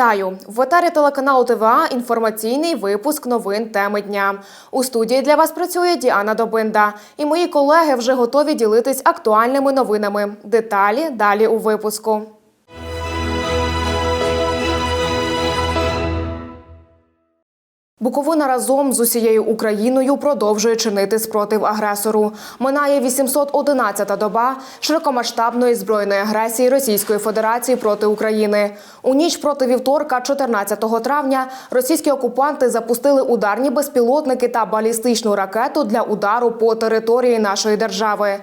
Вітаю в етері телеканалу ТВА. Інформаційний випуск новин теми дня. У студії для вас працює Діана Добинда. І мої колеги вже готові ділитись актуальними новинами. Деталі далі у випуску. Буковина разом з усією Україною продовжує чинити спротив агресору. Минає 811-та доба широкомасштабної збройної агресії Російської Федерації проти України. У ніч проти вівторка, 14 травня, російські окупанти запустили ударні безпілотники та балістичну ракету для удару по території нашої держави.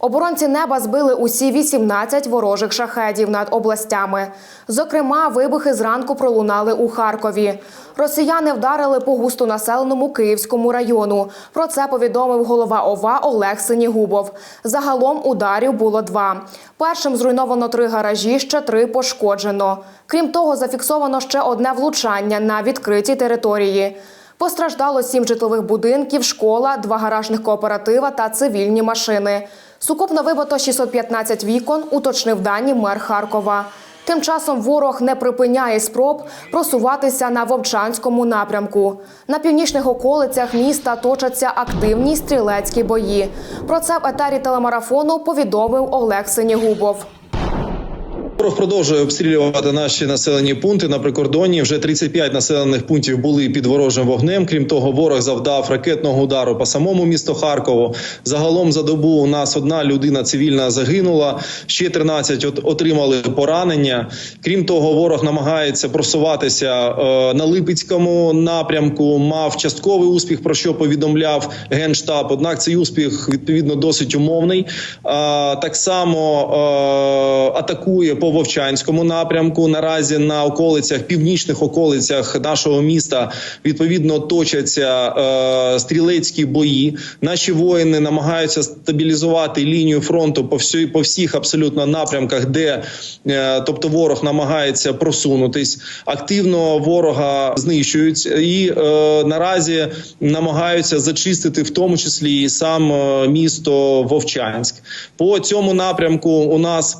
Оборонці неба збили усі 18 ворожих шахедів над областями. Зокрема, вибухи зранку пролунали у Харкові. Росіяни вдарили по густонаселеному Київському району. Про це повідомив голова ОВА Олег Синігубов. Загалом ударів було два. Першим зруйновано три гаражі, ще три пошкоджено. Крім того, зафіксовано ще одне влучання на відкритій території. Постраждало сім житлових будинків, школа, два гаражних кооператива та цивільні машини. Сукупно вибито 615 вікон, уточнив дані мер Харкова. Тим часом ворог не припиняє спроб просуватися на Вовчанському напрямку. На північних околицях міста точаться активні стрілецькі бої. Про це в етері телемарафону повідомив Олег Синігубов. Ворог продовжує обстрілювати наші населені пункти на прикордонні. Вже 35 населених пунктів були під ворожим вогнем. Крім того, ворог завдав ракетного удару по самому місту Харкову. Загалом за добу у нас одна людина цивільна загинула, ще 13 от- отримали поранення. Крім того, ворог намагається просуватися е, на Липецькому напрямку. Мав частковий успіх, про що повідомляв генштаб. Однак цей успіх відповідно досить умовний. Так само е, атакує по Вовчанському напрямку. Наразі на околицях, північних околицях нашого міста відповідно точаться е, стрілецькі бої. Наші воїни намагаються стабілізувати лінію фронту по всій по всіх абсолютно напрямках, де е, тобто ворог намагається просунутись. Активно ворога знищують і е, наразі намагаються зачистити, в тому числі і сам е, місто Вовчанськ. По цьому напрямку у нас.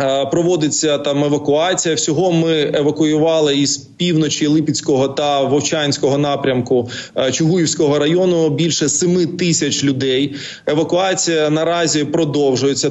Е, Проводиться там евакуація. Всього ми евакуювали із півночі Липецького та Вовчанського напрямку е, Чугуївського району більше 7 тисяч людей. Евакуація наразі продовжується.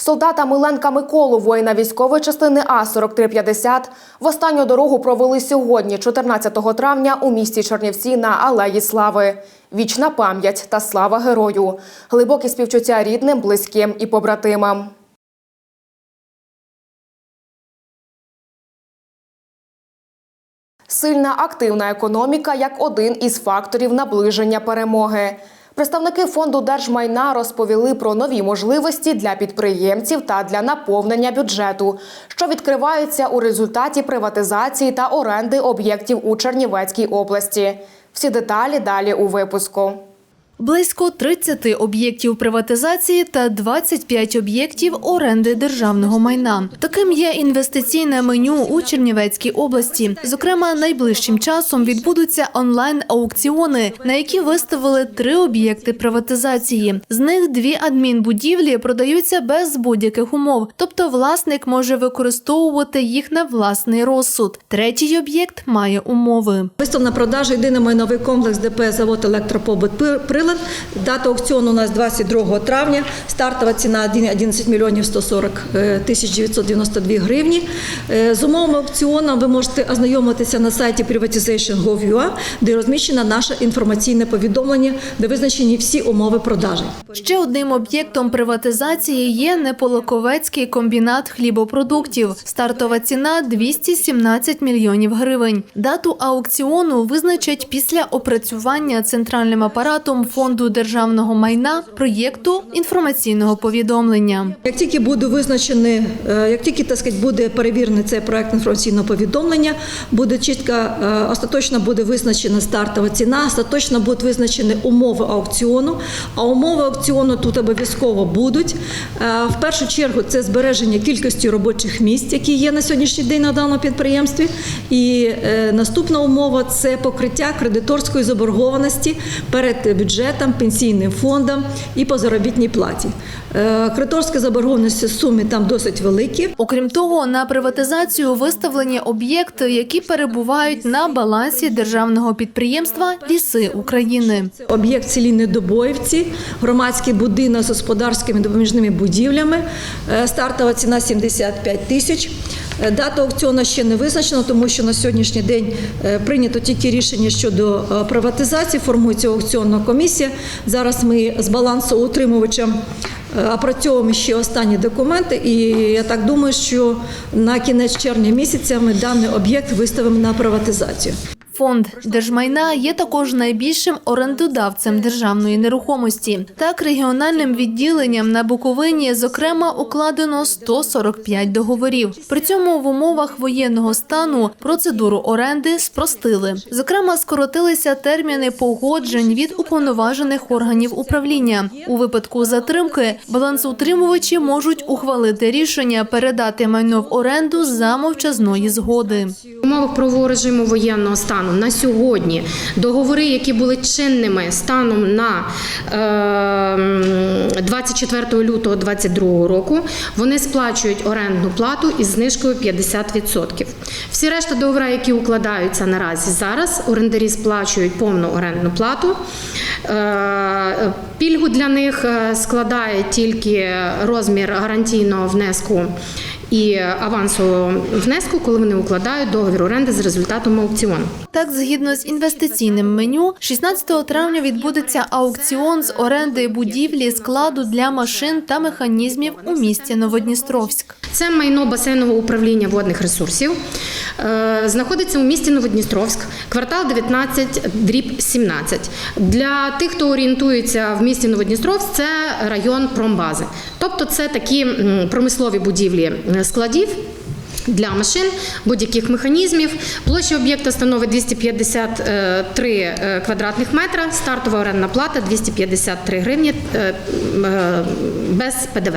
Солдата Миленка Миколу, воїна військової частини А 4350 в останню дорогу провели сьогодні, 14 травня, у місті Чернівці на Алеї Слави. Вічна пам'ять та слава герою, глибокі співчуття рідним, близьким і побратимам. Сильна активна економіка як один із факторів наближення перемоги. Представники фонду держмайна розповіли про нові можливості для підприємців та для наповнення бюджету, що відкриваються у результаті приватизації та оренди об'єктів у Чернівецькій області. Всі деталі далі у випуску. Близько 30 об'єктів приватизації та 25 об'єктів оренди державного майна. Таким є інвестиційне меню у Чернівецькій області. Зокрема, найближчим часом відбудуться онлайн-аукціони, на які виставили три об'єкти приватизації. З них дві адмінбудівлі продаються без будь-яких умов, тобто власник може використовувати їх на власний розсуд. Третій об'єкт має умови. Вистав на продажу єдиний майновий комплекс ДП завод електропобут Пир- Прилад. Дата аукціону у нас 22 травня. Стартова ціна 11 мільйонів 140 е, тисяч 992 гривні. Е, З умовами аукціону ви можете ознайомитися на сайті privatization.gov.ua, де розміщено наше інформаційне повідомлення, де визначені всі умови продажі. Ще одним об'єктом приватизації є Неполоковецький комбінат хлібопродуктів. Стартова ціна 217 мільйонів гривень. Дату аукціону визначать після опрацювання центральним апаратом фонду державного майна проєкту інформаційного повідомлення. Як тільки буде визначений, е, як тільки так сказати, буде перевірений цей проект інформаційного повідомлення, буде чітко, е, остаточно буде визначена стартова ціна, остаточно будуть визначені умови аукціону. А умови аукціону тут обов'язково будуть. Е, В першу чергу це збереження кількості робочих місць, які є на сьогоднішній день на даному підприємстві. І наступна умова це покриття кредиторської заборгованості перед бюджетом, пенсійним фондом і по заробітній платі. Е, Кредиторська заборгованість в сумі там досить великі. Окрім того, на приватизацію виставлені об'єкти, які перебувають на балансі державного підприємства Ліси України. Об'єкт селі Недобоївці, громадський будинок з господарськими допоміжними будівлями. Е, Стартова ціна 75 тисяч. Е, Дата аукціону ще не визначена, тому що на сьогоднішній день е, прийнято тільки рішення щодо е, приватизації, формується аукціонна комісія. Зараз ми з балансу утримувачем опрацьовуємо ще останні документи, і я так думаю, що на кінець червня місяця ми даний об'єкт виставимо на приватизацію. Фонд держмайна є також найбільшим орендодавцем державної нерухомості. Так, регіональним відділенням на Буковині, зокрема, укладено 145 договорів. При цьому в умовах воєнного стану процедуру оренди спростили. Зокрема, скоротилися терміни погоджень від уповноважених органів управління. У випадку затримки балансоутримувачі можуть ухвалити рішення передати майно в оренду за мовчазної згоди. В умовах правового режиму воєнного стану на сьогодні договори, які були чинними станом на е, 24 лютого 2022 року, вони сплачують орендну плату із знижкою 50%. Всі решта договори, які укладаються наразі зараз, орендарі сплачують повну орендну плату. Е, Пільгу для них е, складає тільки розмір гарантійного внеску і авансу внеску, коли вони укладають договір оренди з результатом аукціону. Так, згідно з інвестиційним меню, 16 травня відбудеться аукціон з оренди будівлі складу для машин та механізмів у місті Новодністровськ. Це майно басейнового управління водних ресурсів. Е, Знаходиться у місті Новодністровськ, квартал 19, дріб 17. Для тих, хто орієнтується в місті Новодністровськ, це район промбази. Тобто це такі промислові будівлі е, складів. Для машин будь-яких механізмів площа об'єкта становить 253 е, квадратних метра. Стартова орендна плата 253 гривні е, е, без ПДВ.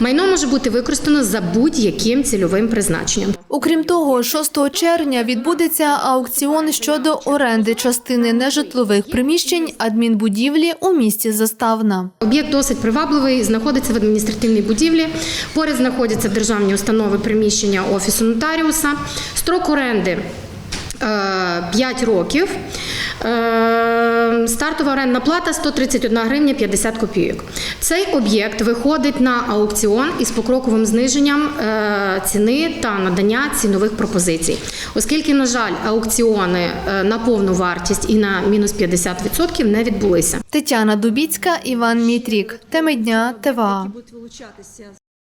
Майно може бути використано за будь-яким цільовим призначенням. Окрім того, 6 червня відбудеться аукціон щодо оренди частини нежитлових приміщень адмінбудівлі у місті Заставна. Об'єкт досить привабливий, знаходиться в адміністративній будівлі. Поряд знаходяться державні установи приміщення офісу нотаріуса. Строк оренди 5 років. Е, Стартова орендна плата 131 гривня 50 копійок. Цей об'єкт виходить на аукціон із покроковим зниженням е, ціни та надання цінових пропозицій. Оскільки, на жаль, аукціони е, на повну вартість і на мінус 50% не відбулися. Тетяна Дубіцька, Іван Мітрік. Теми дня ТВА.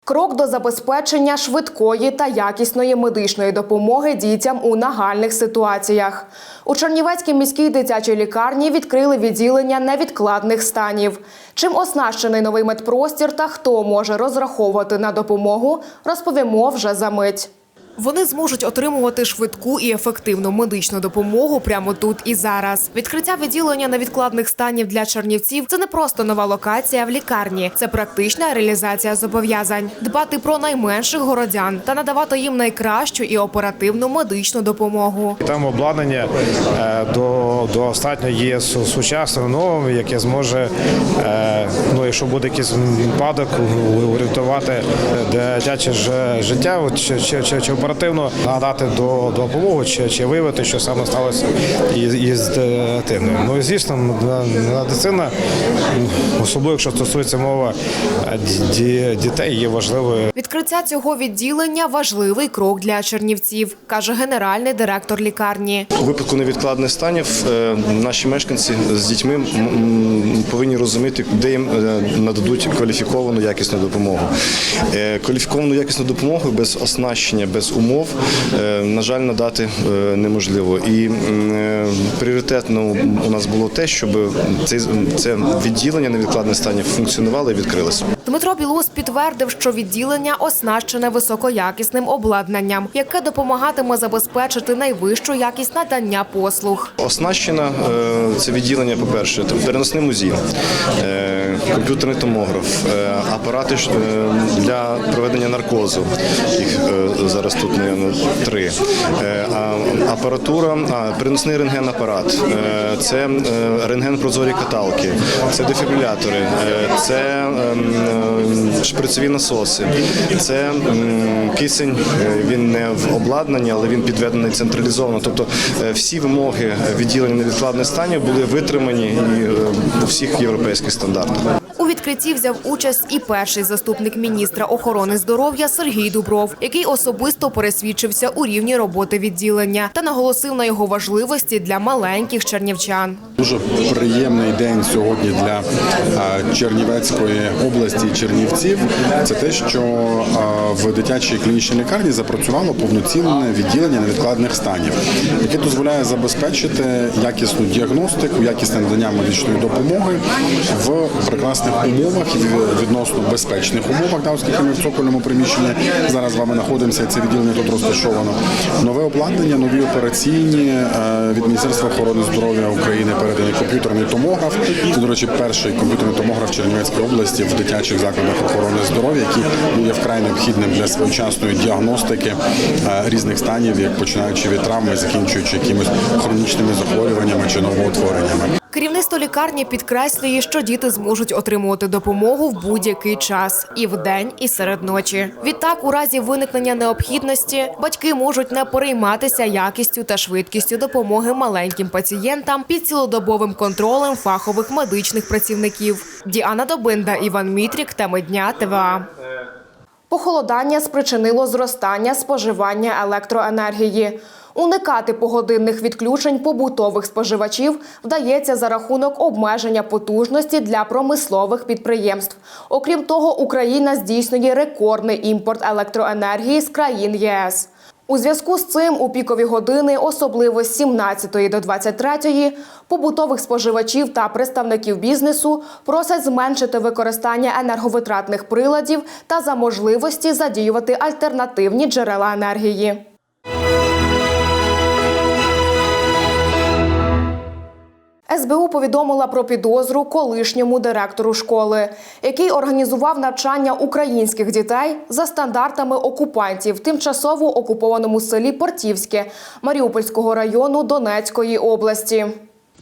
Крок до забезпечення швидкої та якісної медичної допомоги дітям у нагальних ситуаціях. У Чернівецькій міській дитячій лікарні відкрили відділення невідкладних станів. Чим оснащений новий медпростір та хто може розраховувати на допомогу, розповімо вже за мить. Вони зможуть отримувати швидку і ефективну медичну допомогу прямо тут і зараз. Відкриття відділення невідкладних станів для чернівців це не просто нова локація в лікарні, це практична реалізація зобов'язань, дбати про найменших городян та надавати їм найкращу і оперативну медичну допомогу. Там обладнання е, до, достатньо є су- сучасним новим, яке зможе, е, ну якщо буде якийсь випадок, орієнтувати е, дитяче життя, чи, чи, чи оперативно надати до допомогу, чи, чи виявити, що саме сталося із, із дитиною. Ну і звісно, медицина, особливо якщо стосується мова е, дітей, є важливою. Відкриття цього відділення важливий крок для чернівців, каже генеральний директор лікарні. У випадку невідкладних станів е, наші мешканці з дітьми повинні розуміти, де їм е, нададуть кваліфіковану якісну допомогу. Е, Кваліфіковану якісну допомогу без оснащення, без умов, е, на жаль, надати е, неможливо. І е, пріоритетно у нас було те, щоб це, відділення невідкладне стані функціонувало і відкрилося. Дмитро Білус підтвердив, що відділення оснащене високоякісним обладнанням, яке допомагатиме забезпечити найвищу якість надання послуг. Оснащено е, це відділення, по-перше, там, переносним е, комп'ютерний томограф, е, апарати е, для проведення наркозу. Їх е, зараз тут три. Апаратура, переносний рентген-апарат, це е, рентген-прозорі каталки, це дефібрилятори, це ем, шприцеві насоси, це кисень. Він не в обладнанні, але він підведений централізовано. Тобто всі вимоги відділення невідкладних станів були витримані і у всіх європейських стандартах. У відкритті взяв участь і перший заступник міністра охорони здоров'я Сергій Дубров, який особисто пересвідчився у рівні роботи відділення та наголосив на його важливості для маленьких чернівчан. Дуже приємний день сьогодні для Чернівецької області Чернівців. Це те, що в дитячій клінічній лікарні запрацювало повноцінне відділення невідкладних станів, яке дозволяє забезпечити якісну діагностику, якісне надання медичної допомоги в прекрасних умовах і відносно безпечних умовах, да, оскільки ми в цокольному приміщенні зараз з вами знаходимося. Це відділення тут розташовано. Нове обладнання, нові операційні е, від Міністерства охорони здоров'я України переданий комп'ютерний томограф. Це, до речі, перший комп'ютерний томограф Чернівецької області в дитячих закладах охорони здоров'я, який є вкрай необхідним для своєчасної діагностики е, різних станів, як починаючи від травми, закінчуючи якимись хронічними захворюваннями чи новоутвореннями. Керівництво лікарні підкреслює, що діти зможуть отримувати допомогу в будь-який час і вдень, і серед ночі. Відтак, у разі виникнення необхідності, батьки можуть не перейматися якістю та швидкістю допомоги маленьким пацієнтам під цілодобовим контролем фахових медичних працівників. Діана Добинда, Іван Мітрік, теми дня ТВА. Похолодання спричинило зростання споживання електроенергії. Уникати погодинних відключень побутових споживачів вдається за рахунок обмеження потужності для промислових підприємств. Окрім того, Україна здійснює рекордний імпорт електроенергії з країн ЄС. У зв'язку з цим у пікові години, особливо з 17 до 23, побутових споживачів та представників бізнесу просять зменшити використання енерговитратних приладів та за можливості задіювати альтернативні джерела енергії. СБУ повідомила про підозру колишньому директору школи, який організував навчання українських дітей за стандартами окупантів в тимчасово окупованому селі Портівське Маріупольського району Донецької області.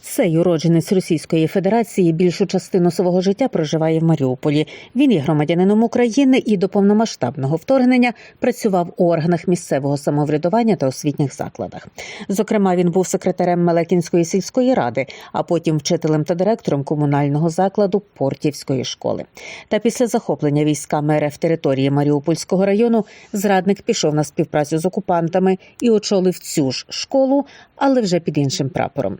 Цей уродженець Російської Федерації більшу частину свого життя проживає в Маріуполі. Він є громадянином України і до повномасштабного вторгнення працював у органах місцевого самоврядування та освітніх закладах. Зокрема, він був секретарем Мелекінської сільської ради, а потім вчителем та директором комунального закладу Портівської школи. Та після захоплення військами РФ території Маріупольського району зрадник пішов на співпрацю з окупантами і очолив цю ж школу, але вже під іншим прапором.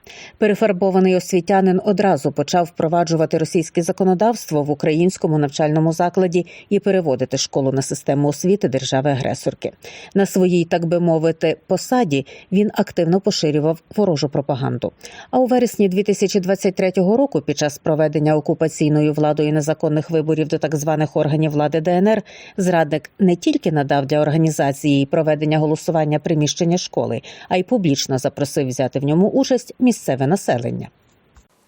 Перефарбований освітянин одразу почав впроваджувати російське законодавство в українському навчальному закладі і переводити школу на систему освіти держави-агресорки. На своїй, так би мовити, посаді він активно поширював ворожу пропаганду. А у вересні 2023 року, під час проведення окупаційною владою незаконних виборів до так званих органів влади ДНР, зрадник не тільки надав для організації проведення голосування приміщення школи, а й публічно запросив взяти в ньому участь місцеве населення.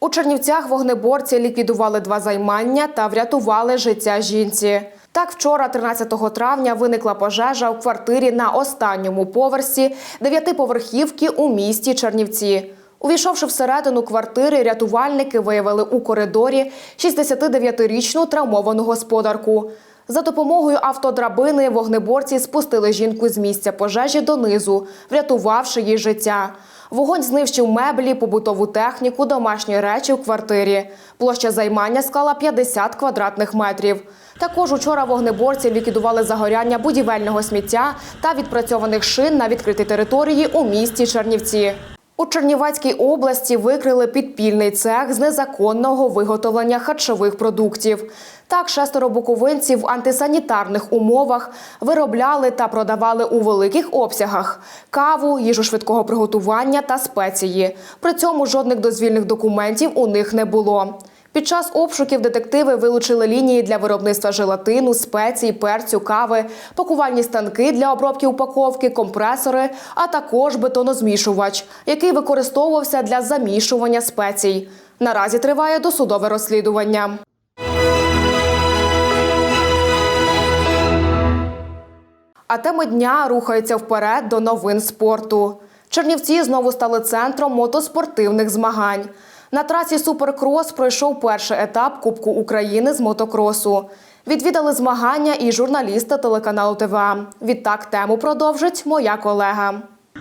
У Чернівцях вогнеборці ліквідували два займання та врятували життя жінці. Так, вчора, 13 травня, виникла пожежа у квартирі на останньому поверсі дев'ятиповерхівки у місті Чернівці. Увійшовши всередину квартири, рятувальники виявили у коридорі 69-річну травмовану господарку. За допомогою автодрабини вогнеборці спустили жінку з місця пожежі донизу, врятувавши їй життя. Вогонь знищив меблі, побутову техніку, домашні речі в квартирі. Площа займання склала 50 квадратних метрів. Також учора вогнеборці ліквідували загоряння будівельного сміття та відпрацьованих шин на відкритій території у місті Чернівці. У Чернівецькій області викрили підпільний цех з незаконного виготовлення харчових продуктів. Так, шестеро буковинців в антисанітарних умовах виробляли та продавали у великих обсягах каву, їжу швидкого приготування та спеції. При цьому жодних дозвільних документів у них не було. Під час обшуків детективи вилучили лінії для виробництва желатину, спецій, перцю, кави, пакувальні станки для обробки упаковки, компресори, а також бетонозмішувач, який використовувався для замішування спецій. Наразі триває досудове розслідування. А теми дня рухаються вперед до новин спорту. Чернівці знову стали центром мотоспортивних змагань. На трасі Суперкрос пройшов перший етап Кубку України з мотокросу. Відвідали змагання і журналісти телеканалу ТВА. Відтак тему продовжить моя колега.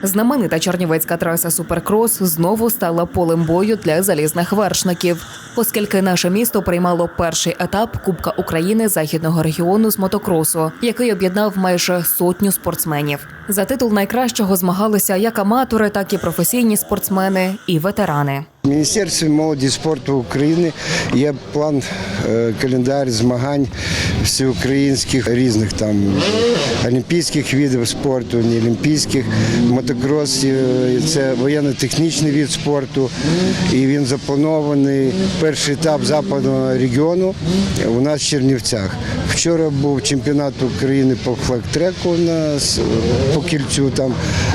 Знаменита чернівецька траса Суперкрос знову стала полем бою для залізних вершників, оскільки наше місто приймало перший етап Кубка України західного регіону з мотокросу, який об'єднав майже сотню спортсменів. За титул найкращого змагалися як аматори, так і професійні спортсмени і ветерани. В Міністерстві молоді і спорту України є план е, календар змагань всеукраїнських різних там олімпійських видів спорту, неолімпійських. Мотокрос е, це воєнно-технічний від спорту, і він запланований перший етап западного регіону у нас в Чернівцях. Вчора був чемпіонат України по флаг-треку у нас е, кільцю там,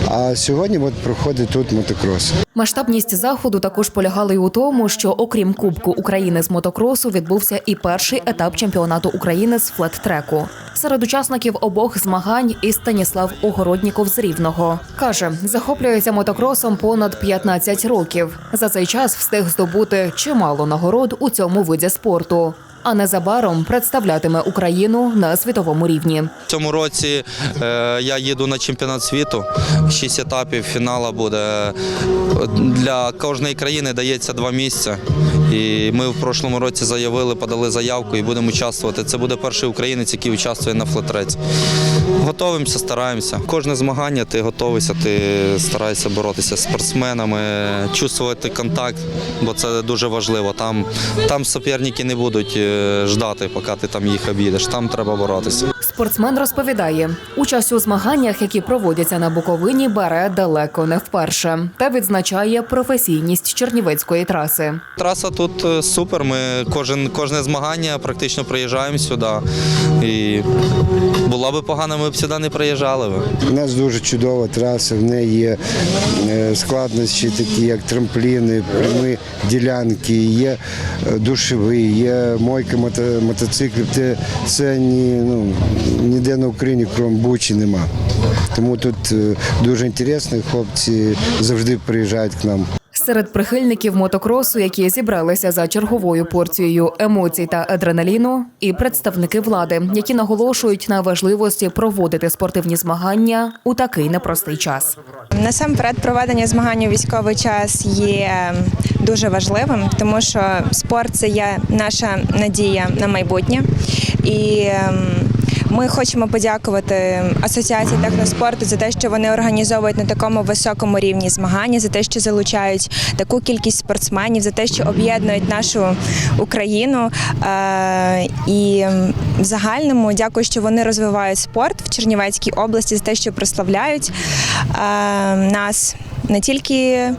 а сьогодні от проходить тут мотокрос. Масштабність заходу також полягала й у тому, що окрім Кубку України з мотокросу відбувся і перший етап чемпіонату України з флет-треку. Серед учасників обох змагань і Станіслав Огородніков з Рівного каже, захоплюється мотокросом понад 15 років. За цей час встиг здобути чимало нагород у цьому виді спорту. А незабаром представлятиме Україну на світовому рівні. В цьому році е, я їду на чемпіонат світу. Шість етапів фінала буде. Для кожної країни дається два місця. І ми в прошлому році заявили, подали заявку і будемо участвувати. Це буде перший українець, який участвує на флетреці. Готовимося, стараємося. Кожне змагання ти готуєшся, ти стараєшся боротися з спортсменами, чувствувати контакт, бо це дуже важливо. Там, там суперники не будуть е, ждати, поки ти там їх обійдеш. Там треба боротися. Спортсмен розповідає, участь у змаганнях, які проводяться на Буковині, бере далеко не вперше та відзначає професійність чернівецької траси. Траса тут е, супер. Ми кожен кожне змагання практично приїжджаємо сюди. І було би погано, ми б сюди не приїжджали. У нас дуже чудова траса, в неї є е, складнощі, такі як трампліни, прямі ділянки, є е, є мойка мото- мотоциклів. Це ні, ну, ніде на Україні, крім Бучі, нема. Тому тут дуже інтересно, хлопці завжди приїжджають к нам. Серед прихильників мотокросу, які зібралися за черговою порцією емоцій та адреналіну, і представники влади, які наголошують на важливості проводити спортивні змагання у такий непростий час. Насамперед, проведення змагань у військовий час є дуже важливим, тому що спорт це є наша надія на майбутнє. І ем, ми хочемо подякувати Асоціації техноспорту за те, що вони організовують на такому високому рівні змагання, за те, що залучають таку кількість спортсменів, за те, що об'єднують нашу Україну. Е, І в загальному дякую, що вони розвивають спорт в Чернівецькій області, за те, що прославляють е, нас не тільки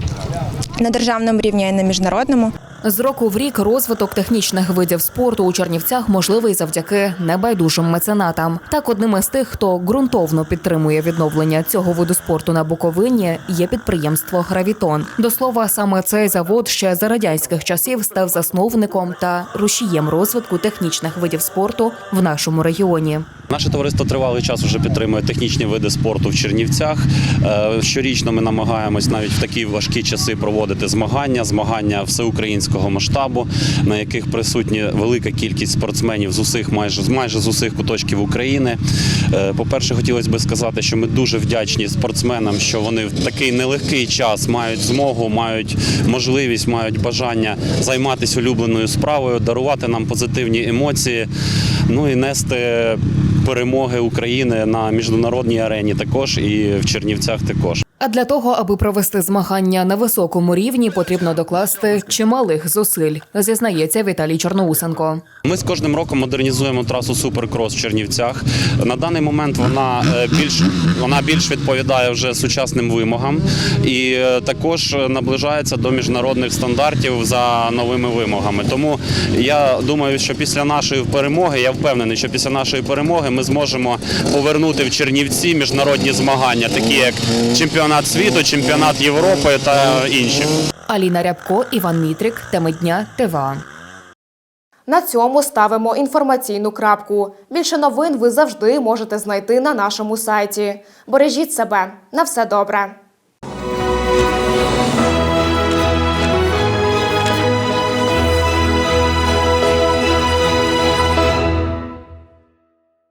на державному рівні, а й на міжнародному. З року в рік розвиток технічних видів спорту у Чернівцях можливий завдяки небайдужим меценатам. Так, одним із тих, хто ґрунтовно підтримує відновлення цього виду спорту на Буковині, є підприємство Гравітон. До слова, саме цей завод ще за радянських часів став засновником та рушієм розвитку технічних видів спорту в нашому регіоні. Наше товариство тривалий час вже підтримує технічні види спорту в Чернівцях. Е, Щорічно ми намагаємось навіть в такі важкі часи проводити змагання, змагання всеукраїнського масштабу, на яких присутні велика кількість спортсменів з усіх, майже з майже з усіх куточків України. Е, По-перше, хотілося б сказати, що ми дуже вдячні спортсменам, що вони в такий нелегкий час мають змогу, мають можливість, мають бажання займатися улюбленою справою, дарувати нам позитивні емоції, ну і нести перемоги України на міжнародній арені також і в Чернівцях також. А для того, аби провести змагання на високому рівні, потрібно докласти чималих зусиль, зізнається Віталій Чорноусенко. Ми з кожним роком модернізуємо трасу Суперкрос в Чернівцях. На даний момент вона е, більш вона більш відповідає вже сучасним вимогам і е, також наближається до міжнародних стандартів за новими вимогами. Тому я думаю, що після нашої перемоги, я впевнений, що після нашої перемоги ми зможемо повернути в Чернівці міжнародні змагання, такі як чемпіонат світу, чемпіонат Європи та інші. Аліна Рябко, Іван Мітрик, теми дня ТВА. На цьому ставимо інформаційну крапку. Більше новин ви завжди можете знайти на нашому сайті. Бережіть себе. На все добре.